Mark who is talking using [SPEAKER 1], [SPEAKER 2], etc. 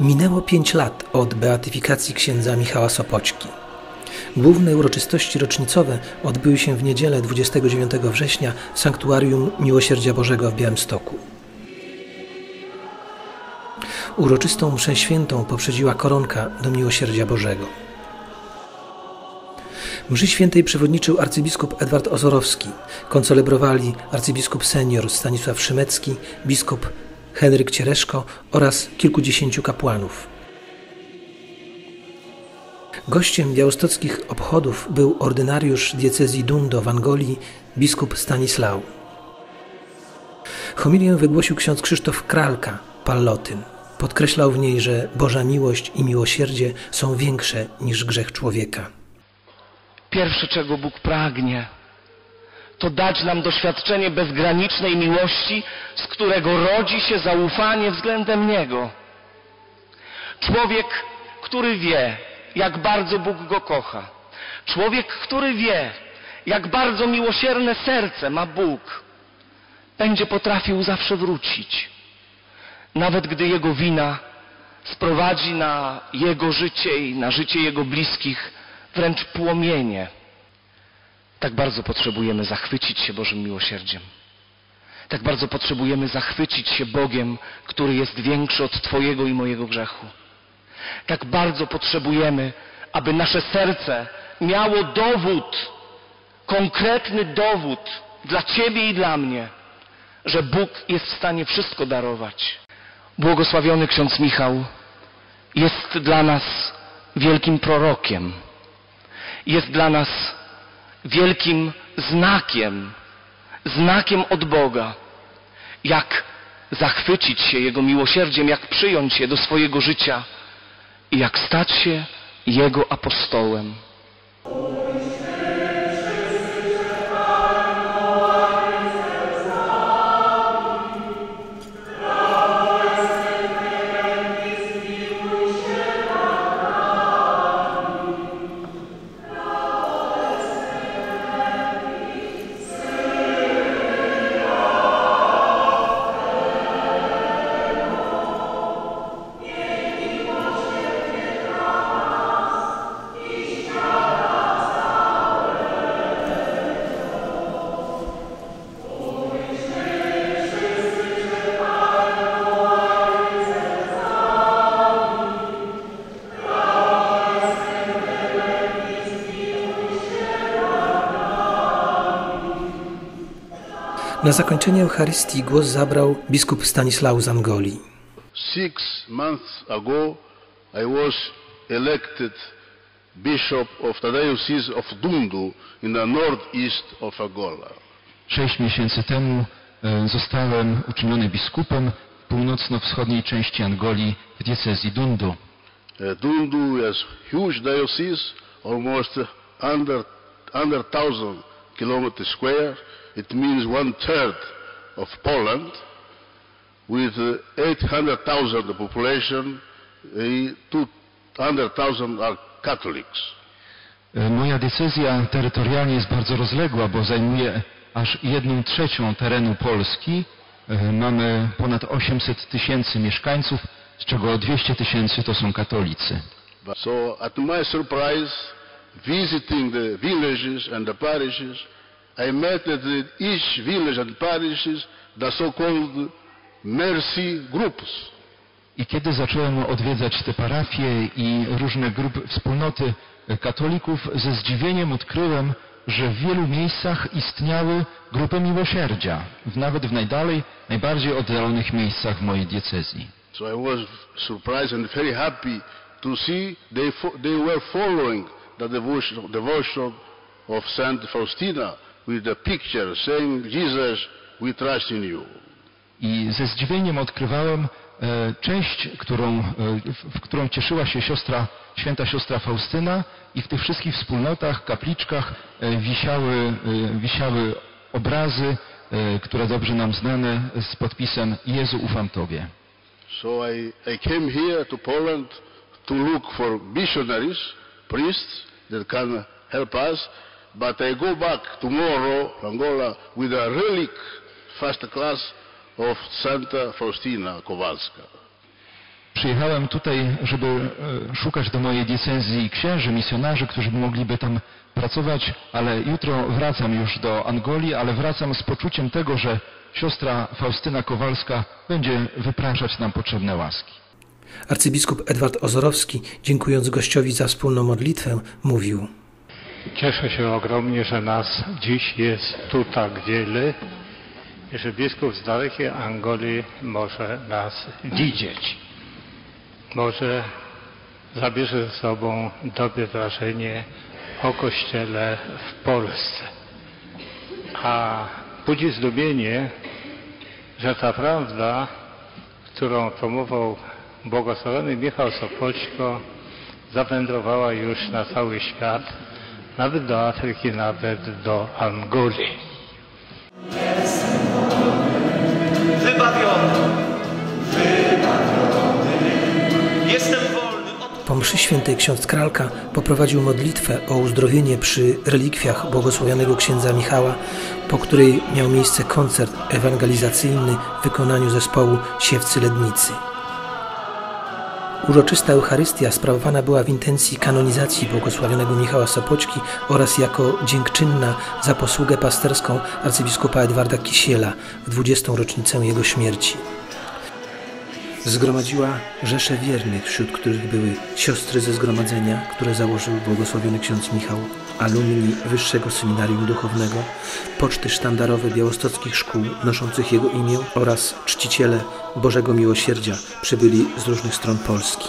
[SPEAKER 1] Minęło pięć lat od beatyfikacji księdza Michała Sopoćki. Główne uroczystości rocznicowe odbyły się w niedzielę 29 września w Sanktuarium Miłosierdzia Bożego w Białymstoku. Uroczystą mszę świętą poprzedziła koronka do Miłosierdzia Bożego. Mszy świętej przewodniczył arcybiskup Edward Ozorowski. Koncelebrowali arcybiskup senior Stanisław Szymecki, biskup Henryk Ciereszko oraz kilkudziesięciu kapłanów. Gościem białostockich obchodów był ordynariusz diecezji Dundo w Angolii, biskup Stanislau. Homilię wygłosił ksiądz Krzysztof Kralka, Pallotyn. Podkreślał w niej, że Boża miłość i miłosierdzie są większe niż grzech człowieka.
[SPEAKER 2] Pierwsze, czego Bóg pragnie, to dać nam doświadczenie bezgranicznej miłości, z którego rodzi się zaufanie względem Niego. Człowiek, który wie, jak bardzo Bóg go kocha. Człowiek, który wie, jak bardzo miłosierne serce ma Bóg, będzie potrafił zawsze wrócić. Nawet gdy jego wina sprowadzi na jego życie i na życie jego bliskich wręcz płomienie. Tak bardzo potrzebujemy zachwycić się Bożym miłosierdziem. Tak bardzo potrzebujemy zachwycić się Bogiem, który jest większy od Twojego i mojego grzechu. Tak bardzo potrzebujemy, aby nasze serce miało dowód, konkretny dowód dla Ciebie i dla mnie, że Bóg jest w stanie wszystko darować. Błogosławiony ksiądz Michał jest dla nas wielkim prorokiem. Jest dla nas wielkim znakiem, znakiem od Boga, jak zachwycić się Jego miłosierdziem, jak przyjąć je do swojego życia i jak stać się Jego apostołem.
[SPEAKER 1] Na zakończenie Eucharystii głos zabrał biskup Stanisław z Angolii.
[SPEAKER 3] Six months ago, I was elected bishop of the diocese of Dundu in the northeast of Angola.
[SPEAKER 4] Sześć miesięcy temu e, zostałem uczyniony biskupem w północno-wschodniej części Angolii w diecezji Dundu.
[SPEAKER 3] Uh, Dundu is huge diocese, almost under under thousand kilometers square. It means one third of Poland, with uh, 800,000 population. Uh, 200,000 are Catholics.
[SPEAKER 4] E, Moja decyzja terytorialnie jest bardzo rozległa, bo zajmuje aż jedną trzecią terenu Polski. E, Mamy ponad 800 tysięcy mieszkańców, z czego 200 tysięcy to są katolicy.
[SPEAKER 3] So, at my surprise, visiting the villages and the parishes, I met at each village and parishes the so-called mercy groups.
[SPEAKER 4] I kiedy zacząłem odwiedzać te parafie i różne grupy, wspólnoty katolików, ze zdziwieniem odkryłem, że w wielu miejscach istniały grupy miłosierdzia, nawet w najdalej, najbardziej oddalonych miejscach w mojej diecezji.
[SPEAKER 3] So I was surprised and very happy to see they, they were following the devotion, devotion of Saint Faustina with the picture saying, Jesus, we trust in you.
[SPEAKER 4] I ze zdziwieniem odkrywałem e, część, którą, e, w, w którą cieszyła się siostra, święta siostra Faustyna i w tych wszystkich wspólnotach, kapliczkach e, wisiały, e, wisiały obrazy, e, które dobrze nam znane z podpisem Jezu ufam Tobie.
[SPEAKER 3] So I, I came here to Poland to look for missionaries, priests that can help us. But I go back tomorrow, Angola, with a relic first class of Santa Faustina Kowalska.
[SPEAKER 4] Przyjechałem tutaj, żeby e, szukać do mojej diecezji księży, misjonarzy, którzy mogliby tam pracować, ale jutro wracam już do Angolii, ale wracam z poczuciem tego, że siostra Faustyna Kowalska będzie wypraszać nam potrzebne łaski.
[SPEAKER 1] Arcybiskup Edward Ozorowski, dziękując gościowi za wspólną modlitwę, mówił:
[SPEAKER 5] Cieszę się ogromnie, że nas dziś jest tu tak wiele że biskup z dalekiej Angolii może nas widzieć. Może zabierze ze sobą dobre wrażenie o Kościele w Polsce. A budzi zdumienie, że ta prawda, którą promował błogosławiony Michał Sopoćko, zawędrowała już na cały świat, nawet do Afryki, nawet do Angolii.
[SPEAKER 6] wybawiony. Jestem wolny od
[SPEAKER 1] Po mszy świętej ksiądz Kralka poprowadził modlitwę o uzdrowienie przy relikwiach błogosławionego księdza Michała, po której miał miejsce koncert ewangelizacyjny w wykonaniu zespołu Siewcy Lednicy. Uroczysta Eucharystia sprawowana była w intencji kanonizacji błogosławionego Michała Sopoćki oraz jako dziękczynna za posługę pasterską arcybiskupa Edwarda Kisiela w 20. rocznicę jego śmierci. Zgromadziła rzesze wiernych, wśród których były siostry ze zgromadzenia, które założył błogosławiony ksiądz Michał, alumni Wyższego Seminarium Duchownego, poczty sztandarowe białostockich szkół noszących jego imię oraz czciciele Bożego Miłosierdzia przybyli z różnych stron Polski.